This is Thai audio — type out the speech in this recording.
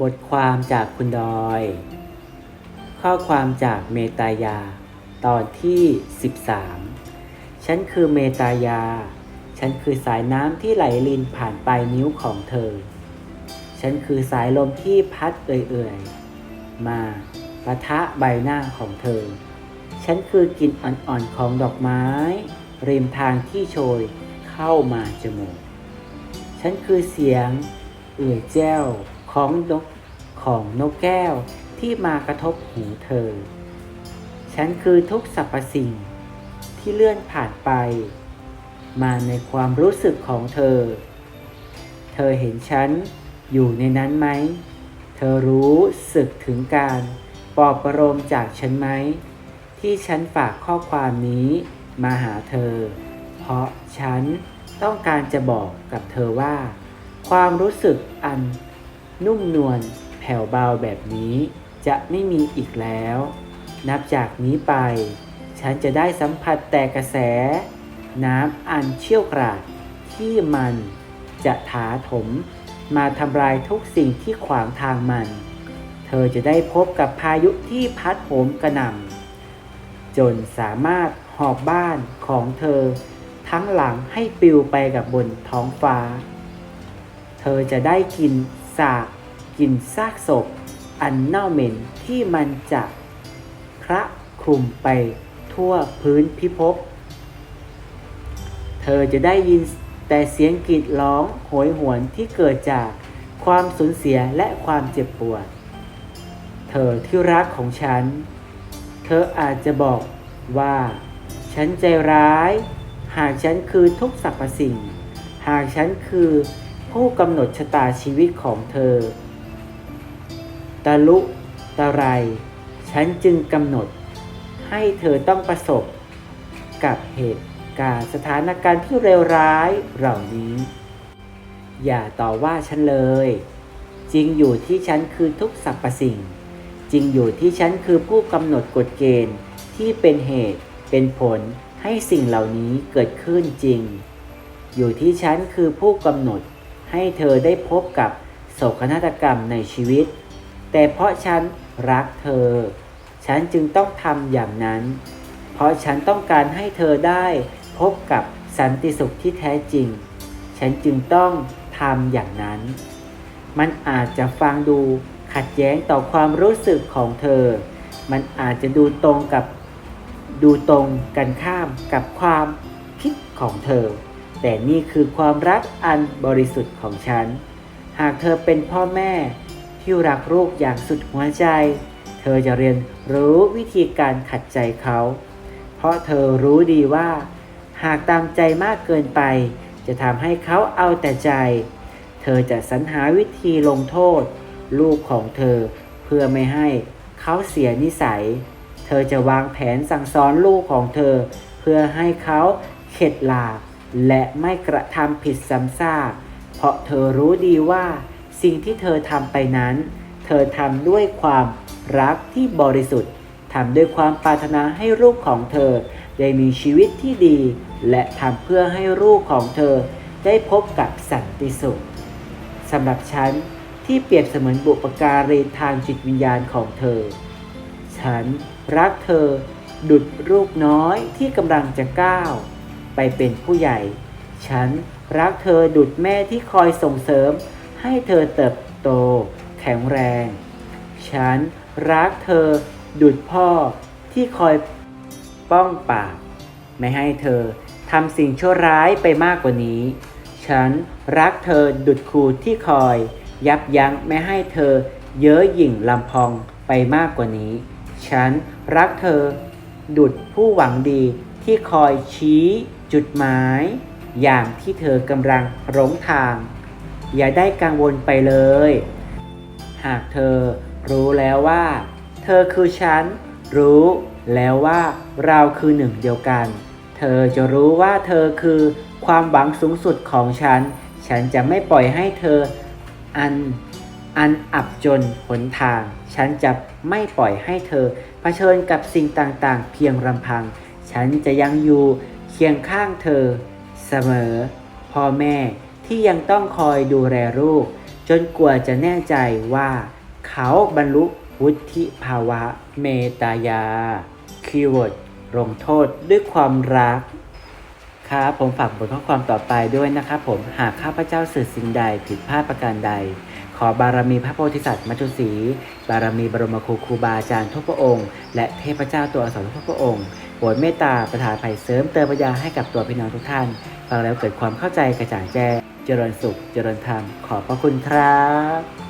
บทความจากคุณดอย ข้อความจากเมตายา ตอนที่ 13 ฉันคือเมตายา ฉันคือสายน้ำที่ไหลลินผ่านปลายนิ้วของเธอ ฉันคือสายลมที่พัดเอื่อยๆ มาปะทะใบหน้าของเธอ ฉันคือกลิ่นอ่อนๆของดอกไม้ ริมทางที่โชยเข้ามาจมูก ฉันคือเสียงเอื่อยแจ้ว ของนกของนกแก้วที่มากระทบหูเธอ ฉันคือทุกสรรพสิ่งที่เลื่อนผ่านไป มาในความรู้สึกของเธอ เธอเห็นฉันอยู่ในนั้นไหม เธอรู้สึกถึงการปลอบประโลมจากฉันไหม ที่ฉันฝากข้อความนี้มาหาเธอ เพราะฉันต้องการจะบอกกับเธอว่า ความรู้สึกอัน นุ่มนวลแผ่วเบาแบบนี้ จะไม่มีอีกแล้ว นับจากนี้ไป ฉันจะได้สัมผัสแต่กระแส น้ำอันเชี่ยวกราดที่มันจะถาถมมาทำลายทุกสิ่งที่ขวางทางมัน เธอจะได้พบกับพายุที่พัดโหมกระหน่ำจนสามารถหอบบ้านของเธอ ทั้งหลังให้ปลิวไปกับบนท้องฟ้า เธอจะได้กิน สากกินซากศพ อันเน่าเหม็นที่มันจะคระคลุมไปทั่วพื้นพิภพ เธอจะได้ยินแต่เสียงกรีดร้องโหยหวนที่เกิดจากความสูญเสียและความเจ็บปวด เธอที่รักของฉัน เธออาจจะบอกว่า ฉันใจร้าย หากฉันคือทุกสรรพสิ่ง หากฉันคือ ผู้กำหนดชะตาชีวิตของเธอ ตะลุตะไร ฉันจึงกำหนด ให้เธอต้องประสบ กับเหตุการณ์สถานการณ์ที่เลวร้ายเหล่านี้ อย่าต่อว่าฉันเลย จริงอยู่ที่ฉันคือทุกสรรพสิ่ง จริงอยู่ที่ฉันคือผู้กำหนดกฎเกณฑ์ที่เป็นเหตุเป็นผลให้สิ่งเหล่านี้เกิดขึ้นจริง อยู่ที่ฉันคือผู้กำหนด ให้เธอได้พบกับโศกนาฏกรรมในชีวิต แต่เพราะฉันรักเธอ ฉันจึงต้องทำอย่างนั้น เพราะฉันต้องการให้เธอได้พบกับสันติสุขที่แท้จริง ฉันจึงต้องทำอย่างนั้น มันอาจจะฟังดูขัดแย้งต่อความรู้สึกของเธอ มันอาจจะดูตรงกับดูตรงกันข้ามกับความคิดของเธอ แต่นี่คือความรักอันบริสุทธิ์ของฉัน หากเธอเป็นพ่อแม่ที่รักลูกอย่างสุดหัวใจ เธอจะเรียนรู้วิธีการขัดใจเขา เพราะเธอรู้ดีว่า หากตามใจมากเกินไป จะทำให้เขาเอาแต่ใจ เธอจะสรรหาวิธีลงโทษ ลูกของเธอเพื่อไม่ให้เขาเสียนิสัย เธอจะวางแผนสั่งสอนลูกของเธอ เพื่อให้เขาเข็ดหลาบ และไม่กระทำผิดซ้ำซากเพราะเธอรู้ดีว่า สิ่งที่เธอทำไปนั้น เธอทำด้วยความรักที่บริสุทธิ์ทำด้วยความปรารถนาให้ลูกของเธอ ได้มีชีวิตที่ดี และทำเพื่อให้ลูกของเธอ ได้พบกับสันติสุขสำหรับฉันที่เปรียบเสมือนบุปการีทางจิตวิญญาณของเธอ ฉันรักเธอ ดุดลูกน้อยที่กำลังจะก้าว ไปเป็นผู้ใหญ่ ฉันรักเธอดุดแม่ที่คอยส่งเสริม ให้เธอเติบโต แข็งแรง ฉันรักเธอดุดพ่อที่คอยป้องปากไม่ให้เธอทำสิ่งชั่วร้ายไปมากกว่านี้ ฉันรักเธอดุดครูที่คอย ยับยั้งไม่ให้เธอเย้อหยิ่งลำพองไปมากกว่านี้ ฉันรักเธอ ดุดผู้หวังดีที่คอยชี้ จุดหมาย อย่างที่เธอกำลังหลงทาง อย่าได้กังวลไปเลย หากเธอรู้แล้วว่า เธอคือฉัน รู้แล้วว่าเราคือหนึ่งเดียวกัน เธอจะรู้ว่าเธอคือความหวังสูงสุดของฉัน ฉันจะไม่ปล่อยให้เธออันอันอับจนหนทาง ฉันจะไม่ปล่อยให้เธอเผชิญกับสิ่งต่างๆ เพียงลำพัง ฉันจะยังอยู่ เคียงข้างเธอ เสมอ พ่อแม่ที่ยังต้องคอยดูแลลูก จนกว่าจะแน่ใจว่า เขาบรรลุวุฒิภาวะเมตายา คีย์เวิร์ดลงโทษด้วยความรักครับผมฝากบทข้อความต่อไปด้วยนะครับผมหากข้าพเจ้าสื่อสิ่งใดผิดพลาดประการใด ขอบารมีพระโพธิสัตว์มัจจุศรีบารมีบรมครูครูบาอาจารย์ทุกพระองค์ และเทพเจ้าตัวอักษรทุกพระองค์ โปรดเมตตาประทานภัยเสริมเติมปัญญาให้กับตัวพี่น้องทุกท่าน ฟังแล้วเกิดความเข้าใจกระจ่างแจ้งเจริญสุข เจริญธรรม ขอบพระคุณครับ